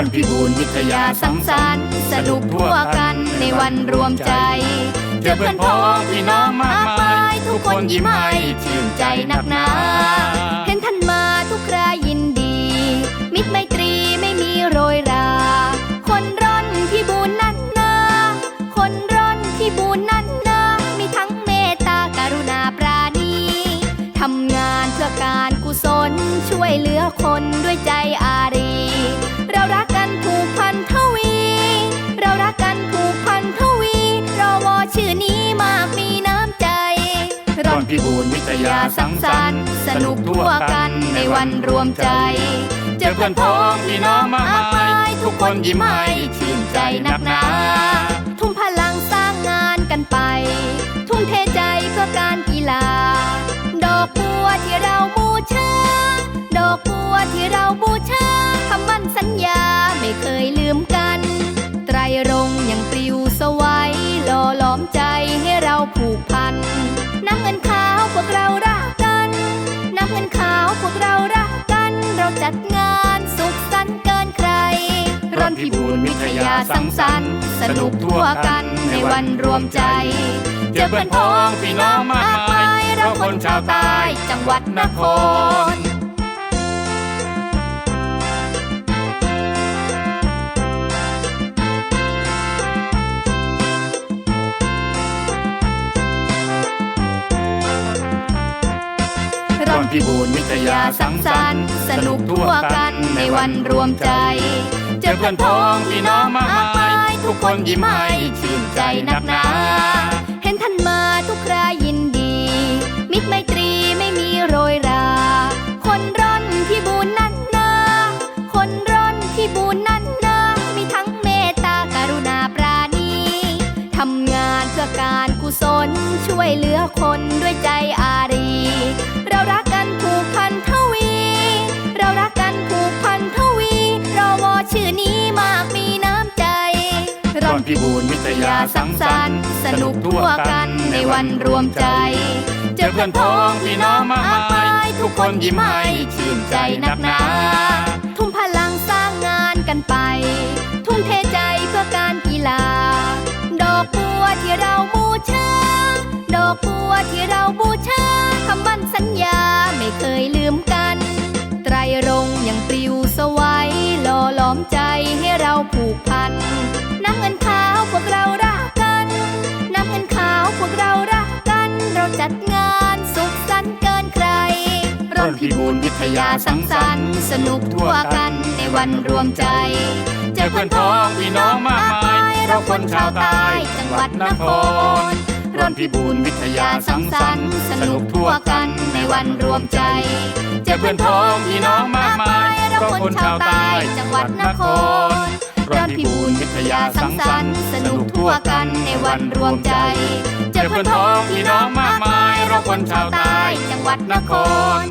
อนพิบูลวิทยาสังสรรค์สนุกทั่วกันในวันรวมใจ เจอเพื่อนพ้องพี่น้องมากมาย ทุกคนยิ้มให้ชื่นใจนักหนาเห็นท่านมาทุกครายินดี มิตรไมตรีไม่มีโรยรา คนร่อนพิบูลนั้นนาคนร่อนพิบูลนั้นนามีทั้งเมตตากรุณาปราณีทำงานเพื่อการกุศลช่วยเหลือคนด้วยใจ พิบูลวิทยาสังสรรค์ สนุกทั่วกันในวันรวมใจ เจอเพื่อนพ้องพี่น้องมากมาย ทุกคนยิ้มให้ชื่นใจนักหนา ดงานสุขสันต์เกินใครร่อนพิบูลวิทยาสังสรรค์สนุกทั่วกันในวันรวมใจ เจอเพื่อนพ้องพี่น้องมากมายเราคนชาวใต้จังหวัดนคร พิบูลวิทยาสังสรรค์สนุกทั่วกันในวันรวมใจ เจอเพื่อนพ้องพี่น้องมากมายทุกคนยิ้มให้ชื่นใจนักหนาเห็นท่านมาทุกครายินดี มิตรไมตรีไม่มีโรยรา คนร่อนพิบูลนั้นนาคนร่อนพิบูลนั้นนามีทั้งเมตตากรุณาปราณีทำงานเพื่อการกุศลช่วยเหลือคนด้วยใจอารี พิบูลวิทยาสังสรรค์สนุกทั่วกันในวันรวมใจ เจอเพื่อนพ้องพี่น้องมากมายทุกคนยิ้มให้ชื่นใจนักหนาทุ่มพลังสร้างงานกันไป ทุ่มเทใจเพื่อการกีฬา ดอกบัวที่เราบูชา ดอกบัวที่เราบูชาคำมั่นสัญญาไม่เคยลืมกัน ไตรรงยังปลิวสวัยหล่อหลอมใจให้เราผูกพัน ร่อนพิบูลวิทยาสังสรรค์ สนุกทั่วกันในวันรวมใจ เจอเพื่อนพ้องพี่น้องมากมายเราคนชาวใต้จังหวัดนครร่อนพิบูลวิทยาสังสรรค์ สนุกทั่วกันในวันรวมใจ เจอเพื่อนพ้องพี่น้องมากมายเราคนชาวใต้จังหวัดนครร่อนพิบูลวิทยาสังสรรค์สนุกทั่วกันในวันรวมใจเจอเพื่อนพ้องพี่น้องมากมายเราคนชาวใต้จังหวัดนคร